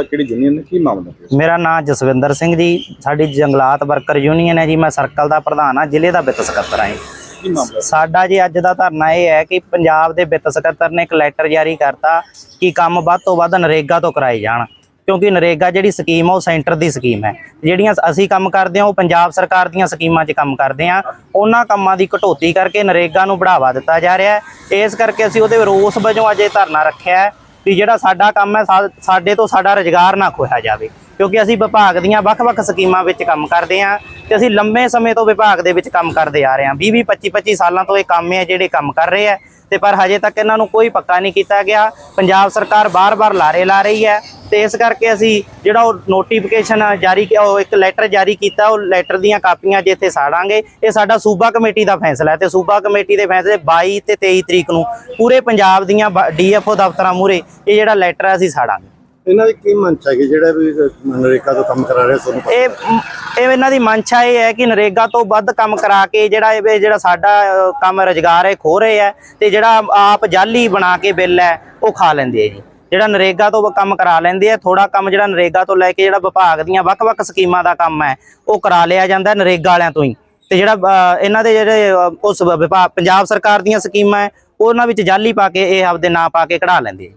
ਕਿਹੜੀ ਯੂਨੀਅਨ ਕੀ ਮਾਮਲਾ ਹੈ ਮੇਰਾ ਨਾਮ ਜਸਵਿੰਦਰ ਸਿੰਘ ਜੀ। ਸਾਡੀ ਜੰਗਲਾਤ ਵਰਕਰ ਯੂਨੀਅਨ ਹੈ ਜੀ। ਮੈਂ ਸਰਕਲ ਦਾ ਪ੍ਰਧਾਨ ਹਾਂ ਜ਼ਿਲ੍ਹੇ ਦਾ ਵਿੱਤ ਸਕੱਤਰ ਹਾਂ ਜੀ। ਕੀ ਮਾਮਲਾ? ਸਾਡਾ ਜੀ ਅੱਜ ਦਾ ਧਰਨਾ ਇਹ ਹੈ ਕਿ ਪੰਜਾਬ ਦੇ ਵਿੱਤ ਸਕੱਤਰ ਨੇ ਇੱਕ ਲੈਟਰ ਜਾਰੀ ਕਰਤਾ ਕਿ ਕੰਮ ਵੱਧ ਤੋਂ ਵੱਧ ਨਰੇਗਾ ਤੋਂ ਕਰਾਏ ਜਾਣ। ਕਿਉਂਕਿ ਨਰੇਗਾ ਜਿਹੜੀ ਸਕੀਮ ਆ, ਉਹ ਸੈਂਟਰ ਦੀ ਸਕੀਮ ਹੈ। ਜਿਹੜੀਆਂ ਅਸੀਂ ਕੰਮ ਕਰਦੇ ਹਾਂ, ਉਹ ਪੰਜਾਬ ਸਰਕਾਰ ਦੀਆਂ ਸਕੀਮਾਂ 'ਚ ਕੰਮ ਕਰਦੇ ਹਾਂ। ਉਹਨਾਂ ਕੰਮਾਂ ਦੀ ਕਟੌਤੀ ਕਰਕੇ ਨਰੇਗਾ ਨੂੰ ਬੜਾਵਾ ਦਿੱਤਾ ਜਾ ਰਿਹਾ ਹੈ। ਇਸ ਕਰਕੇ ਅਸੀਂ ਉਹਦੇ ਰੋਸ ਵਜੋਂ ਅੱਜ ਧਰਨਾ ਰੱਖਿਆ ਹੈ ਵੀ ਜਿਹੜਾ ਸਾਡਾ ਕੰਮ ਹੈ ਸਾਡੇ ਤੋਂ ਸਾਡਾ ਰੁਜ਼ਗਾਰ ਨਾ ਖੋਇਆ ਜਾਵੇ। ਕਿਉਂਕਿ ਅਸੀਂ ਵਿਭਾਗ ਦੀਆਂ ਵੱਖ-ਵੱਖ ਸਕੀਮਾਂ ਵਿੱਚ ਕੰਮ ਕਰਦੇ ਹਾਂ। ਤੇ ਅਸੀਂ ਲੰਬੇ ਸਮੇਂ ਤੋਂ ਵਿਭਾਗ ਦੇ ਵਿੱਚ ਕੰਮ ਕਰਦੇ ਆ ਰਹੇ ਹਾਂ। 20 20 25 25 ਸਾਲਾਂ ਤੋਂ ਇਹ ਕੰਮ ਹੈ, ਜਿਹੜੇ ਕੰਮ ਕਰ ਰਹੇ ਆ ਤੇ ਪਰ ਹਜੇ ਤੱਕ ਇਹਨਾਂ ਨੂੰ ਕੋਈ ਪੱਕਾ ਨਹੀਂ ਕੀਤਾ ਗਿਆ। ਪੰਜਾਬ ਸਰਕਾਰ ਬਾਰ-ਬਾਰ ਲਾਰੇ ਲਾ ਰਹੀ ਹੈ। ਤੇ ਇਸ ਕਰਕੇ ਅਸੀਂ ਜਿਹੜਾ ਉਹ ਨੋਟੀਫਿਕੇਸ਼ਨ ਜਾਰੀ ਉਹ ਇੱਕ ਲੈਟਰ ਜਾਰੀ ਕੀਤਾ, ਉਹ ਲੈਟਰ ਦੀਆਂ ਕਾਪੀਆਂ ਜੇ ਇੱਥੇ ਸਾੜਾਂਗੇ, ਇਹ ਸਾਡਾ ਸੂਬਾ ਕਮੇਟੀ ਦਾ ਫੈਸਲਾ ਹੈ। ਤੇ ਸੂਬਾ ਕਮੇਟੀ ਦੇ ਫੈਸਲੇ 22 ਤੇ 23 ਤਰੀਕ ਨੂੰ ਪੂਰੇ ਪੰਜਾਬ ਦੀਆਂ ਡੀਐਫਓ ਦਫ਼ਤਰਾਂ ਮੂਹਰੇ ਇਹ ਜਿਹੜਾ ਲੈਟਰ ਹੈ ਅਸੀਂ ਸਾੜਾਂਗੇ। ਇਹਨਾਂ ਦੀ ਕੀ ਮੰਚ ਹੈਗੀ? ਜਿਹੜਾ ਵੀ ਨਰੇਗਾ ਤੋਂ ਕੰਮ ਕਰਾ ਰਿਹਾ ਤੁਹਾਨੂੰ ਇਹ ਇਹ ਇਹਨਾਂ ਦੀ ਮਨਸ਼ਾ ਇਹ ਹੈ ਕਿ ਨਰੇਗਾ ਤੋਂ ਵੱਧ ਕੰਮ ਕਰਾ ਕੇ ਜਿਹੜਾ ਇਹ ਜਿਹੜਾ ਸਾਡਾ ਅ, ਕੰਮ ਰੁਜ਼ਗਾਰ ਹੈ ਖੋ ਰਹੇ ਹੈ ਤੇ ਜਿਹੜਾ ਆਪ ਜਾਲੀ ਬਣਾ ਕੇ ਬਿੱਲ ਹੈ ਉਹ ਖਾ ਲੈਂਦੇ ਆ ਜੀ। ਜਿਹੜਾ ਨਰੇਗਾ ਤੋਂ ਕੰਮ ਕਰਾ ਲੈਂਦੇ ਆ ਥੋੜਾ ਕੰਮ ਜਿਹੜਾ ਨਰੇਗਾ ਤੋਂ ਲੈ ਕੇ ਜਿਹੜਾ ਵਿਭਾਗ ਦੀਆਂ ਵੱਖ-ਵੱਖ ਸਕੀਮਾਂ ਦਾ ਕੰਮ ਹੈ ਉਹ ਕਰਾ ਲਿਆ ਜਾਂਦਾ ਨਰੇਗਾ ਵਾਲਿਆਂ ਤੋਂ ਹੀ। ਤੇ ਜਿਹੜਾ ਅ, ਇਹਨਾਂ ਦੇ ਜਿਹੜੇ ਅ, ਉਸ ਵਿਭਾਗ ਪੰਜਾਬ ਸਰਕਾਰ ਦੀਆਂ ਸਕੀਮਾਂ ਹੈ ਉਹਨਾਂ ਵਿੱਚ ਜਾਲੀ ਪਾ ਕੇ ਇਹ ਆਪਦੇ ਨਾਂ ਪਾ ਕੇ ਕਢਾ ਲੈਂਦੇ ਆ ਜੀ।